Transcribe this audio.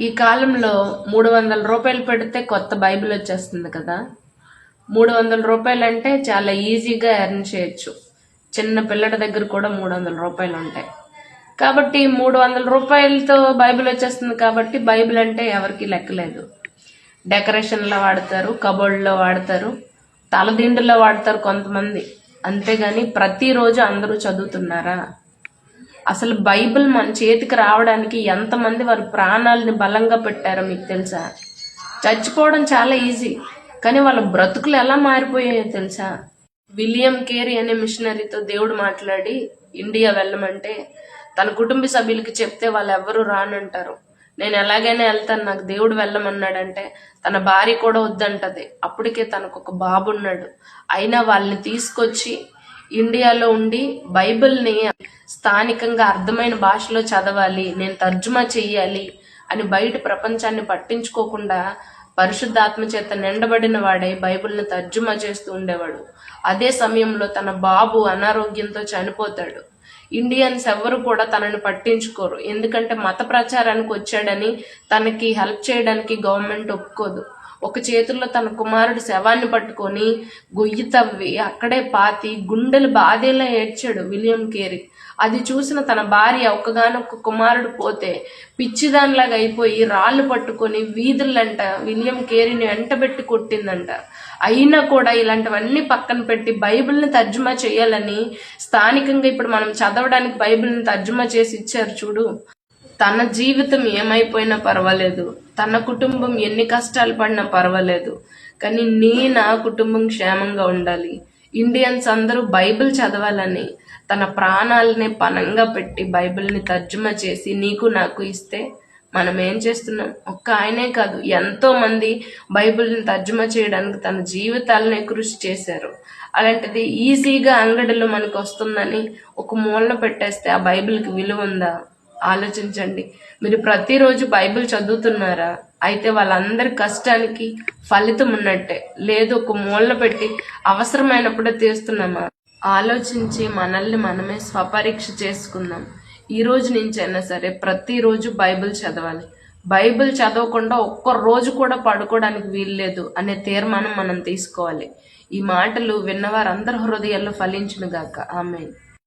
ఈ కాలంలో మూడు వందల రూపాయలు పెడితే కొత్త బైబిల్ వచ్చేస్తుంది కదా. మూడు వందల రూపాయలు అంటే చాలా ఈజీగా ఎర్న్ చేయొచ్చు. చిన్న పిల్లల దగ్గర కూడా మూడు వందల రూపాయలు ఉంటాయి. కాబట్టి మూడు వందల రూపాయలతో బైబిల్ వచ్చేస్తుంది కాబట్టి బైబిల్ అంటే ఎవరికి లెక్కలేదు. డెకరేషన్లో వాడతారు కబోర్డ్లో వాడతారు తలదిండులో వాడతారు కొంతమంది. అంతేగాని ప్రతిరోజు అందరూ చదువుతున్నారా? అసలు బైబిల్ మన చేతికి రావడానికి ఎంతమంది వారి ప్రాణాలని బలంగా పెట్టారో మీకు తెలుసా? చచ్చిపోవడం చాలా ఈజీ కానీ వాళ్ళ బ్రతుకులు ఎలా మారిపోయాయో తెలుసా? విలియం కేరీ అనే మిషనరీతో దేవుడు మాట్లాడి ఇండియా వెళ్ళమంటే తన కుటుంబ సభ్యులకి చెప్తే వాళ్ళు ఎవ్వరూ రానంటారు. నేను ఎలాగైనా వెళ్తాను నాకు దేవుడు వెళ్ళమన్నాడంటే తన భార్య కూడా వద్దంటది. అప్పటికే తనకు ఒక బాబు ఉన్నాడు. అయినా వాళ్ళని తీసుకొచ్చి ఇండియాలో ఉండి బైబిల్ని స్థానికంగా అర్థమైన భాషలో చదవాలి నేను తర్జుమా చెయ్యాలి అని బయట ప్రపంచాన్ని పట్టించుకోకుండా పరిశుద్ధాత్మ చేత నిండబడిన వాడై బైబిల్ని తర్జుమా చేస్తూ ఉండేవాడు. అదే సమయంలో తన బాబు అనారోగ్యంతో చనిపోతాడు. ఇండియన్స్ ఎవ్వరు కూడా తనని పట్టించుకోరు. ఎందుకంటే మత ప్రచారానికి వచ్చాడని తనకి హెల్ప్ చేయడానికి గవర్నమెంట్ ఒప్పుకోదు. ఒక చేతుల్లో తన కుమారుడు శవాన్ని పట్టుకొని గొయ్యి తవ్వి అక్కడే పాతి గుండెలు బాధేలా ఏడ్చాడు విలియం కేరీ. అది చూసిన తన భార్య ఒక్కగానొక్క కుమారుడు పోతే పిచ్చిదానిలాగా అయిపోయి రాళ్ళు పట్టుకొని వీధులంట విలియం కేరీని వెంటబెట్టి కొట్టిందంట. అయినా కూడా ఇలాంటివన్నీ పక్కన పెట్టి బైబిల్ని తర్జుమా చేయాలని స్థానికంగా ఇప్పుడు మనం చదవడానికి బైబిల్ని తర్జుమా చేసి ఇచ్చారు చూడు. తన జీవితం ఏమైపోయినా పర్వాలేదు. తన కుటుంబం ఎన్ని కష్టాలు పడినా పర్వాలేదు. కానీ నీ నా కుటుంబం క్షేమంగా ఉండాలి. ఇండియన్స్ అందరూ బైబిల్ చదవాలని తన ప్రాణాలని పనంగా పెట్టి బైబిల్ని తర్జుమా చేసి నీకు నాకు ఇస్తే మనం ఏం చేస్తున్నాం? ఒక్క ఆయనే కాదు ఎంతో మంది బైబిల్ని తర్జుమా చేయడానికి తన జీవితాలనే కృషి చేశారు. అలాంటిది ఈజీగా అంగడిలో మనకు వస్తుందని ఒక మూలన పెట్టేస్తే ఆ బైబిల్కి విలువ ఉందా? ఆలోచించండి. మీరు ప్రతిరోజు బైబిల్ చదువుతున్నారా? అయితే వాళ్ళందరి కష్టానికి ఫలితం ఉన్నట్టే. లేదు ఒక మూలన పెట్టి అవసరమైనప్పుడే తీస్తున్నామా? ఆలోచించి మనల్ని మనమే స్వపరీక్ష చేసుకుందాం. ఈ రోజు నుంచైనా సరే ప్రతిరోజు బైబిల్ చదవాలి. బైబిల్ చదవకుండా ఒక్క రోజు కూడా పడుకోవడానికి వీల్లేదు అనే తీర్మానం మనం తీసుకోవాలి. ఈ మాటలు విన్నవారందరి హృదయాల్లో ఫలించును గాక. ఆమె